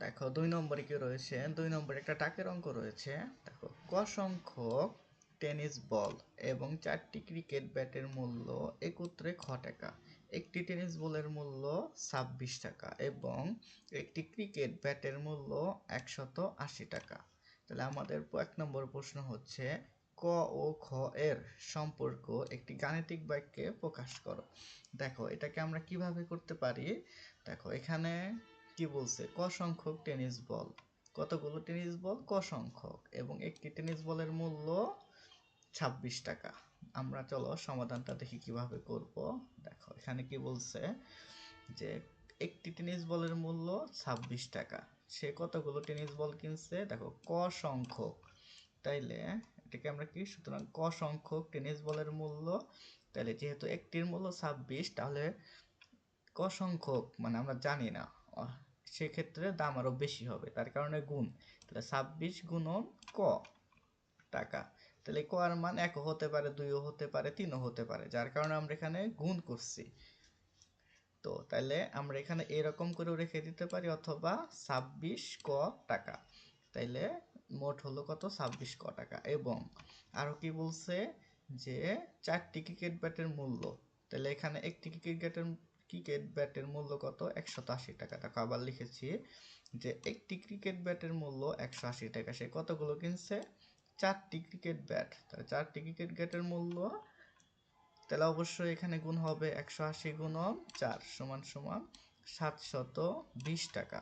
দেখো, দুই নম্বরে কি রয়েছে? দুই নম্বরে একটা টাকের অঙ্ক রয়েছে। দেখো, ক সংখ্যক টেনিস বল এবং চারটি ক্রিকেট ব্যাটের মূল্য একত্রে খ টাকা। একটি টেনিস বলের মূল্য ছাব্বিশ টাকা এবং একটি ক্রিকেট ব্যাটের মূল্য একশত আশি টাকা। তাহলে আমাদের এক নম্বর প্রশ্ন হচ্ছে, ক ও খ এর সম্পর্ক একটি গাণিতিক বাক্যে প্রকাশ করো। দেখো, এটাকে আমরা কীভাবে করতে পারি? দেখো, এখানে কি বলছে ক সংখ্যক টেনিস বল। কতগুলো টেনিস বল? ক সংখ্যক এবং একটি টেনিস বলের মূল্য ছাব্বিশ টাকা। আমরা চলো সমাধানটা দেখি কীভাবে করব। দেখো, এখানে কি বলছে যে, একটি টেনিস বলের মূল্য ছাব্বিশ টাকা। সে কতগুলো টেনিস বল কিনছে? দেখো ক সংখ্যক তাইলে এটাকে আমরা কি? সুতরাং ক সংখ্যক টেনিস বলের মূল্য। তাহলে যেহেতু একটির মূল্য ছাব্বিশ, তাহলে ক সংখ্যক মানে আমরা জানি না। সেক্ষেত্রে দাম আরও বেশি হবে, তার কারণে গুণ। তাহলে ছাব্বিশ গুণন ক টাকা। তাহলে ক এর মান একও হতে পারে দুইও হতে পারে তিনও হতে পারে, যার কারণে আমরা এখানে গুণ করছি। তো তাহলে আমরা এখানে এরকম করেও রেখে দিতে পারি, অথবা ছাব্বিশ ক টাকা। তাইলে মোট হলো কত? ছাব্বিশ ক টাকা। এবং আরও কি বলছে? যে চারটি ক্রিকেট ব্যাটের মূল্য। তাহলে এখানে একটি ক্রিকেটের ক্রিকেট ব্যাটের মূল্য কত? একশত আশি টাকা। দেখো আবার লিখেছি যে, একটি ক্রিকেট ব্যাটের মূল্য একশো আশি টাকা। সে কতগুলো কিনছে? চারটি ক্রিকেট ব্যাট। তাহলে চারটি ক্রিকেট ব্যাটের মূল্য, তাহলে অবশ্যই এখানে গুণ হবে একশো আশি গুণন চার সমান সমান সাতশত বিশ টাকা।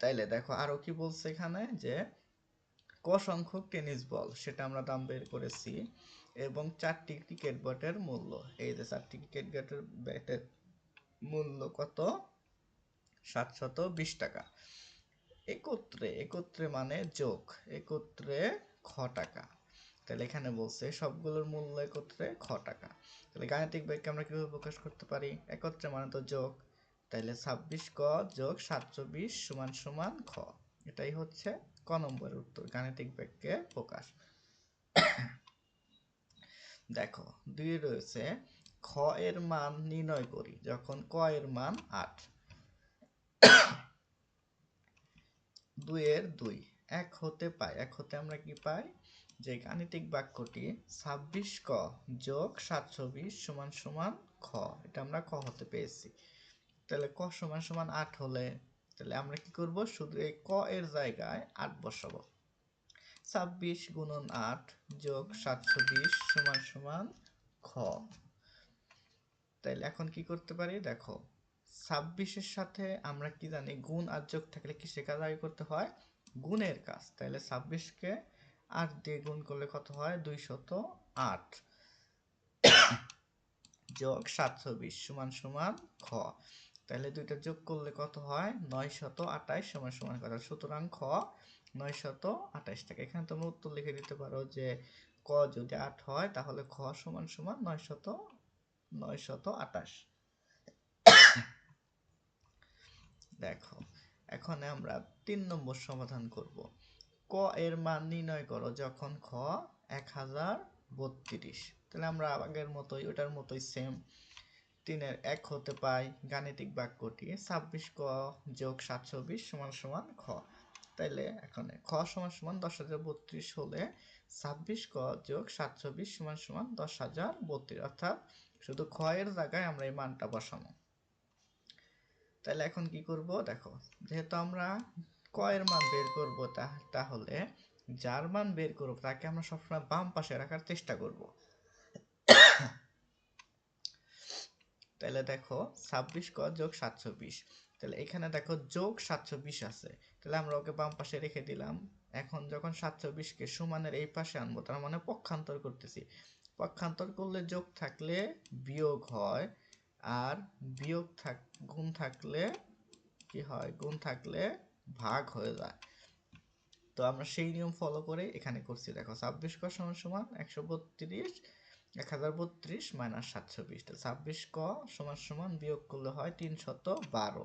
তাইলে দেখো আরও কি বলছে এখানে যে, ক সংখ্যক টেনিস বল, সেটা আমরা দাম বের করেছি। এবং চারটি ক্রিকেট ব্যাটের মূল্য। এই যে চারটি ক্রিকেট ব্যাটের ব্যাটের মূল্য কত? সাতশত বিশ টাকা। একত্রে একত্রে মানে যোগ, একত্রে খ টাকা। তাহলে এখানে বলছে সবগুলোর মূল্য একত্রে খ টাকা। তাহলে গাণিতিক বাক্যে আমরা কীভাবে প্রকাশ করতে পারি? একত্রে মানে তো যোগ। তাহলে ছাব্বিশ ক যোগ সাতশো বিশ সমান সমান খ। এটাই হচ্ছে ক নম্বরের উত্তর গাণিতিক বাক্যে প্রকাশ। দেখো, দুই রয়েছে, খ এর মান নির্ণয় করি, যখন ক এর মান আট। দুইয়ের দুই, এক হতে পাই, এক হতে আমরা কি পাই? যে গাণিতিক বাক্যটি ছাব্বিশ ক যোগ সাতশো বিশ সমান সমান খ, এটা আমরা ক হতে পেয়েছি। তাহলে ক সমান সমান আট হলে, তাহলে আমরা কি করব? শুধু এই ক এর জায়গায় আট বসাবো। ছাব্বিশ গুণন আট যোগ সাতশো বিশ সমান সমান খ। তাইলে এখন কি করতে পারি? দেখো, ছাব্বিশের সাথে আমরা কি জানি, গুণ আর যোগ থাকলে কি সে কাজ আগে করতে হয়? গুণের কাজ। তাহলে ছাব্বিশকে আট দিয়ে গুণ করলে কত হয়? দুইশত আট। যোগ সাতশো বিশ সমান সমান খ। তাহলে দুইটা যোগ করলে কত হয়? নয় শত আঠাইশ সমান সমান কত সুতরাং খ নয় শত আঠাইশ টাকা। এখানে তোমরা উত্তর লিখে দিতে পারো যে ক যদি আট হয়, তাহলে খ সমান সমান নয় শত নয় আঠাশ। দেখো, এখন আমরা তিন নম্বর সমাধান করব। ক এর মান নির্ণয় করো যখন খ এক হাজার বত্রিশ। তাহলে আমরা আগের মতোই, ওটার মতোই সেম তিনের এক হতে পাই, গাণিতিক বাক্যটি, ছাব্বিশ ক যোগ সাতশো বিশ সমান সমান খ। তাইলে এখন খ সমান সমান দশ হাজার বত্রিশ হলে ছাব্বিশ ক যোগ সাতশো বিশ সমান সমান দশ হাজার বত্রিশ। অর্থাৎ শুধু খ এর জায়গায় আমরা এই মানটা বসাবো। তাহলে এখন কি করব? দেখো, যেহেতু আমরা ক এর মান বের করব তাহলে যার মান বের করব তাকে আমরা সবসময় বাম পাশে রাখার চেষ্টা করব। তাহলে দেখো, ছাব্বিশ ক যোগ সাতশো বিশ তাহলে এখানে দেখো যোগ সাতশো বিশ আছে। তাহলে আমরা ওকে বাম পাশে রেখে দিলাম। এখন যখন সাতশো বিশকে সমানের এই পাশে আনব, তার মানে পক্ষান্তর করতেছি। পক্ষান্তর করলে যোগ থাকলে বিয়োগ হয়, আর বিয়োগ থাক, গুণ থাকলে কি হয়? গুণ থাকলে ভাগ হয়ে যায়। তো আমরা সেই নিয়ম ফলো করে এখানে করছি। দেখো ছাব্বিশ ক সমান সমান একশো বত্রিশ এক হাজার বত্রিশ মাইনাস সাতশো বিশ ছাব্বিশ ক সমান সমান বিয়োগ করলে হয় তিনশত বারো।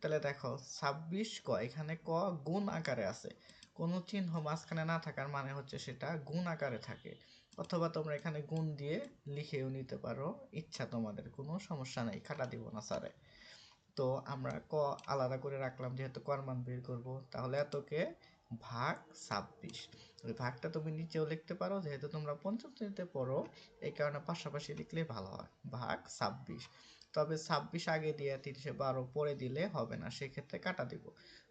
তাহলে দেখো, ছাব্বিশ ক, এখানে ক গুণ আকারে আছে। কোনো চিহ্ন মাঝখানে না থাকার মানে হচ্ছে সেটা গুণ আকারে থাকে। অথবা তোমরা এখানে গুণ দিয়ে লিখেও নিতে পারো। ইচ্ছা তোমাদের, কোনো সমস্যা নেই খাটা দিব না স্যারে তো আমরা ক আলাদা করে রাখলাম যেহেতু কর মান বের করব, তাহলে এতকে ভাগ ছাব্বিশ। ওই ভাগটা তুমি নিচেও লিখতে পারো, যেহেতু তোমরা পঞ্চম শ্রেণীতে পড়ো, এই কারণে পাশাপাশি লিখলেই ভালো হয়। ভাগ ছাব্বিশ। তবে ছাব্বিশ আগে দিয়ে তিরিশে বারো পরে দিলে হবে না, সেক্ষেত্রে কাটা দিব।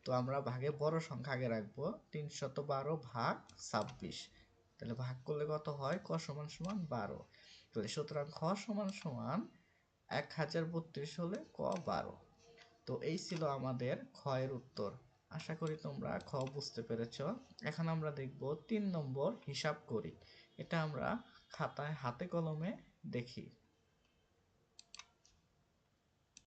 তো আমরা ভাগে বড় সংখ্যা আগে রাখব, তিনশত বারো ভাগ ছাব্বিশ। তাহলে ভাগ করলে কত হয়? ক সমান সমান বারো। তাহলে সুতরাং খ সমান সমান এক হাজার বত্রিশ হলে ক বারো। তো এই ছিল আমাদের ক্ষয়ের উত্তর। আশা করি তোমরা খ বুঝতে পেরেছ। এখন আমরা দেখব তিন নম্বর হিসাব করি। এটা আমরা খাতায়, হাতে কলমে দেখি।